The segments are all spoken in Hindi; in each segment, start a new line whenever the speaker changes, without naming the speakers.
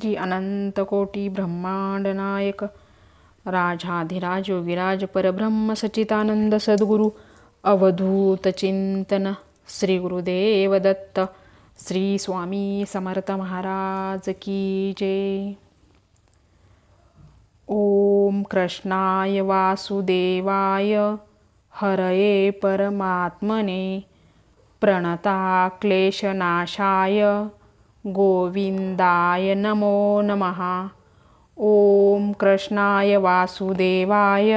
श्री अनंतकोटी ब्रह्मांडनायक राजाधिराज विराज परब्रह्म सचितानंद सद्गुरु। अवधूत चिंतन श्री गुरुदेव दत्त। श्री स्वामी समर्थ महाराज की जय। ओम कृष्णाय वासुदेवाय। हरये परमात्मने। प्रणता गोविंदाय नमो नमः। ॐ कृष्णाय वासुदेवाय।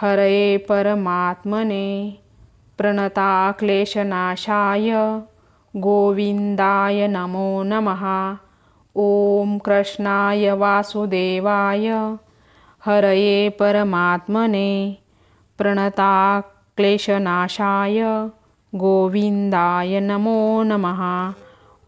हरये परमात्मने प्रणता क्लेशनाशाय गोविंदाय नमो नमः। ॐ कृष्णाय वासुदेवाय। हरये परमात्मने प्रणता क्लेशनाशाय गोविंदाय नमो नमः।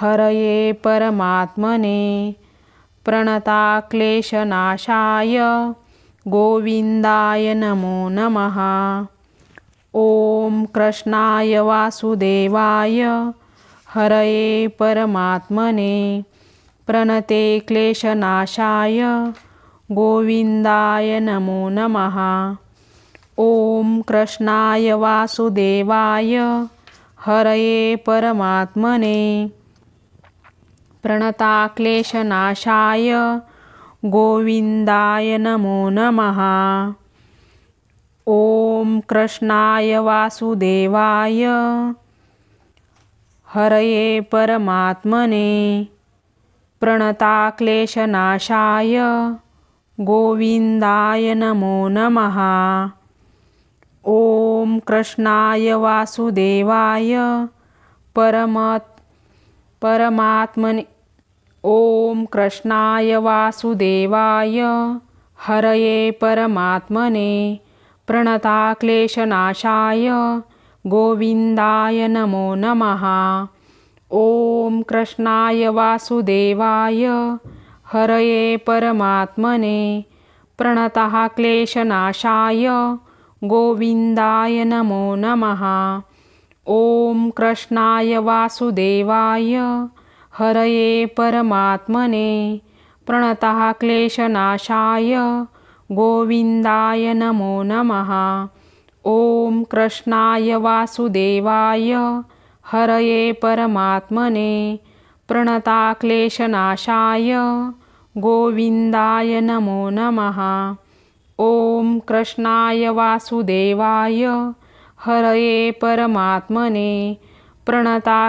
हरये परमात्मने प्रणता क्लेशनाशाय गोविंदाय नमो नमः। ॐ कृष्णाय वासुदेवाय हरये परमात्मने प्रणते क्लेशनाशाय गोविंदाय नमो नमः। ॐ कृष्णाय वासुदेवाय हरये परमात्मने प्रणता क्लेशनाशाय। गोविंदाय नमो नमः। ॐ कृष्णाय वासुदेवाय। हरये परमात्मने। प्रणता क्लेशनाशाय। गोविंदाय नमो नमः। ॐ कृष्णाय वासुदेवाय। परमत परमात्मने ॐ कृष्णाय वासुदेवाय। हरये परमात्मने प्रणता क्लेशनाशाय गोविंदाय नमो नमः। ॐ कृष्णाय वासुदेवाय। हरये परमात्मने प्रणतः क्लेशनाशाय गोविंदाय नमो नमः। ॐ कृष्णाय वासुदेवाय। हरये परमात्मने प्रणतः क्लेशनाशाय गोविंदाय नमो नमः। ॐ कृष्णाय वासुदेवाय हरये परमात्मने प्रणता क्लेशनाशाय गोविंदाय नमो नमः। ॐ कृष्णाय वासुदेवाय हरये परमात्मने प्रणता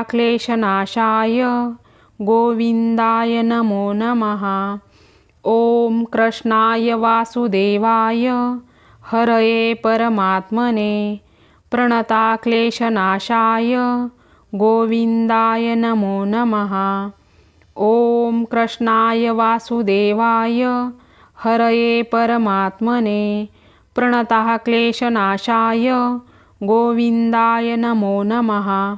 गोविंदाय नमो नमः। ॐ कृष्णाय वासुदेवाय। हरये परमात्मने। प्रणता क्लेशनाशाय गोविंदाय नमो नमः। ॐ कृष्णाय वासुदेवाय। हरये परमात्मने। प्रणतः क्लेशनाशाय गोविंदाय नमो नमः।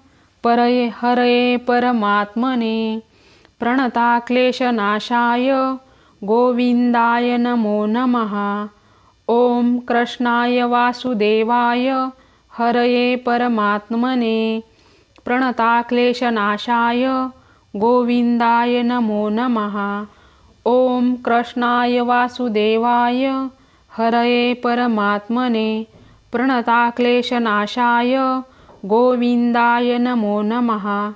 परये हरये परमात्मने प्रणताक्लेशनाशाय गोविन्दाय नमो नमः। ॐ कृष्णाय वासुदेवाय हरये परमात्मने प्रणताक्लेशनाशाय गोविन्दाय नमो नमः। ॐ कृष्णाय वासुदेवाय हरये परमात्मने प्रणताक्लेशनाशाय गोविन्दाय नमो नमः।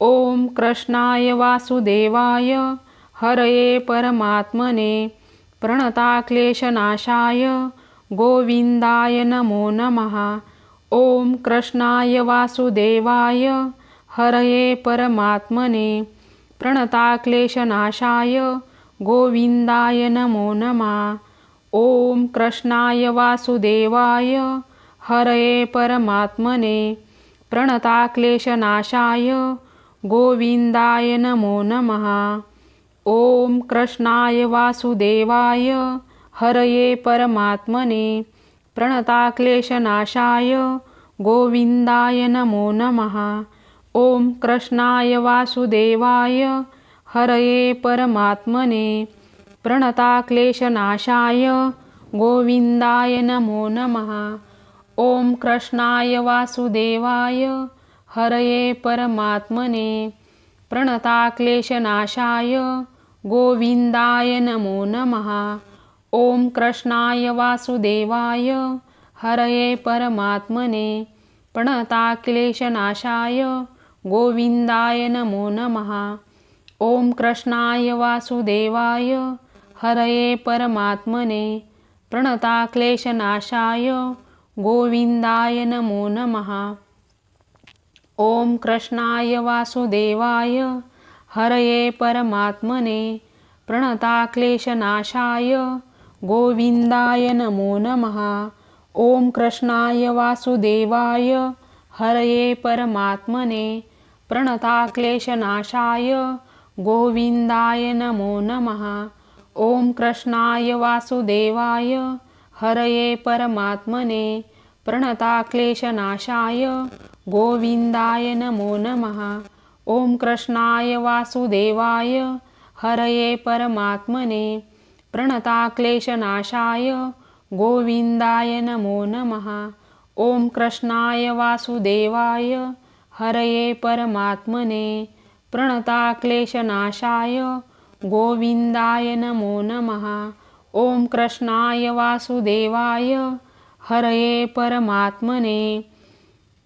ॐ कृष्णाय वासुदेवाय। हरये परमात्मने। प्रणताक्लेशनाशाय। गोविन्दाय नमो नमः। ॐ कृष्णाय वासुदेवाय। हरये परमात्मने। प्रणताक्लेशनाशाय। गोविन्दाय नमो नमः। ॐ कृष्णाय वासुदेवाय। हरये परमात्मने प्रणताक्लेशनाशाय गोविन्दाय नमो नमः। ॐ कृष्णाय वासुदेवाय हरये परमात्मने प्रणताक्लेशनाशाय गोविन्दाय नमो नमः। ॐ कृष्णाय वासुदेवाय हरये परमात्मने प्रणताक्लेशनाशाय गोविन्दाय नमो नमः। ॐ कृष्णाय वासुदेवाय हरये परमात्मने प्रणताक्लेशनाशाय गोविन्दाय नमो नमः। ॐ कृष्णाय वासुदेवाय हरये परमात्मने प्रणताक्लेशनाशाय गोविन्दाय नमो नमः। ॐ कृष्णाय वासुदेवाय हरये परमात्मने प्रणताक्लेशनाशाय गोविंदाय नमो नमः। ॐ कृष्णाय वासुदेवाय। हरये परमात्मने प्रणताक्लेशनाशाय। गोविन्दाय नमो नमः। ॐ कृष्णाय वासुदेवाय। हरये परमात्मने प्रणताक्लेशनाशाय। गोविन्दाय नमो नमः। ॐ कृष्णाय वासुदेवाय। हरये परमात्मने प्रणताक्लेशनाशाय गोविन्दाय नमो नमः। ॐ कृष्णाय वासुदेवाय हरये परमात्मने प्रणताक्लेशनाशाय गोविन्दाय नमो नमः। ॐ कृष्णाय वासुदेवाय हरये परमात्मने प्रणताक्लेशनाशाय गोविन्दाय नमो नमः। ॐ कृष्णाय वासुदेवाय, हरये परमात्मने।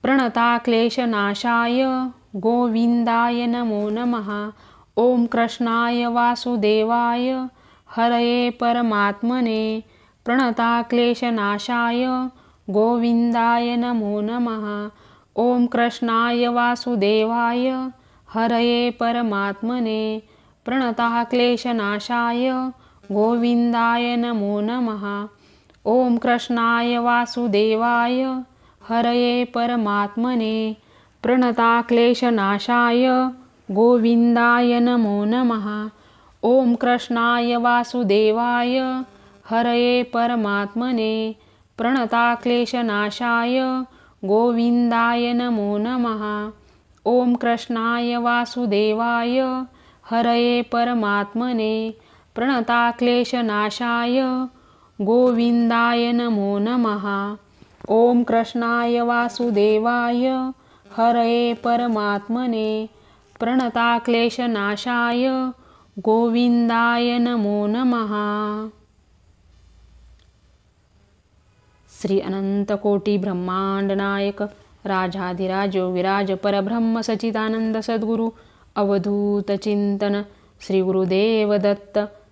प्रणताक्लेशनाशाय गोविन्दाय नमो नमः। ॐ कृष्णाय वासुदेवाय, हरये परमात्मने। प्रणताक्लेशनाशाय गोविन्दाय नमो नमः। ॐ कृष्णाय वासुदेवाय, हरये परमात्मने। प्रणताक्लेशनाशाय गोविन्दाय नमो नमः। ॐ कृष्णाय वासुदेवाय हरये परमात्मने प्रणताक्लेशनाशाय गोविन्दाय नमो नमः। ॐ कृष्णाय वासुदेवाय हरये परमात्मने प्रणताक्लेशनाशाय गोविन्दाय नमो नमः। ॐ कृष्णाय वासुदेवाय हरये परमात्मने प्रणताक्लेशनाशाय। गोविन्दाय नमो नमः। ॐ कृष्णाय वासुदेवाय। हरये परमात्मने। प्रणताक्लेशनाशाय। गोविन्दाय नमो नमः। श्री अनंतकोटी ब्रह्मांड नायक राजाधिराज विराज परब्रह्म सचिदानंद सद्गुरु अवधूत चिंतन श्री गुरुदेव दत्त